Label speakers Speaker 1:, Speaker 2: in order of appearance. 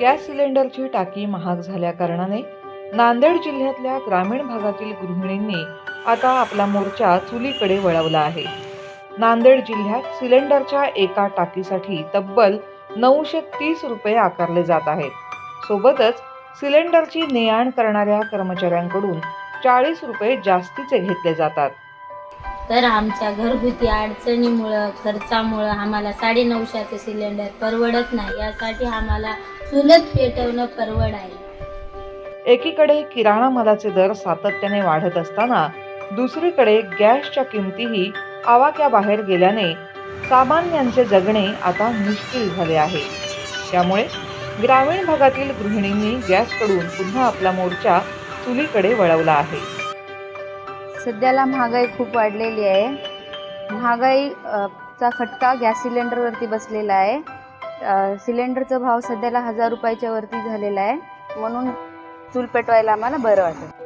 Speaker 1: Gas सिलेंडरची टाकी महाग झाल्याकारणाने नांदेड जिल्ह्यातल्या ग्रामीण भागातील गृहिणींनी आता आपला मोर्चा चुलीकडे वळवला आहे. नांदेड जिल्ह्यात सिलेंडरच्या एका टाकीसाठी तब्बल नऊशे तीस रुपये आकारले जात आहेत. सोबतच सिलेंडरची ने आण करणाऱ्या कर्मचाऱ्यांकडून चाळीस रुपये जास्तीचे घेतले जातात.
Speaker 2: तर आमच्या घरगुती अडचणीमुळं खर्चामुळं आम्हाला साडे नऊशेचं सिलेंडर परवडत नाही. यासाठी आम्हाला चुलत पेटवणं परवड आहे.
Speaker 1: एकीकडे किराणा मालाचे दर सातत्याने वाढत असताना दुसरीकडे गॅसच्या किमतीही आवाक्याबाहेर गेल्याने सामान्यांचे जगणे आता मुश्किल झाले आहे. त्यामुळे ग्रामीण भागातील गृहिणींनी गॅसकडून पुन्हा आपला मोर्चा चुलीकडे वळवला आहे.
Speaker 3: सध्याला महागाई खूप वाढलेली आहे. महागाई चा फटका गॅस सिलेंडरवरती बसलेला आहे. सिलेंडरचा भाव सध्याला हजार रुपयाच्या वरती झालेला आहे. म्हणून चूल पेटवायला आम्हाला बरं वाटतं.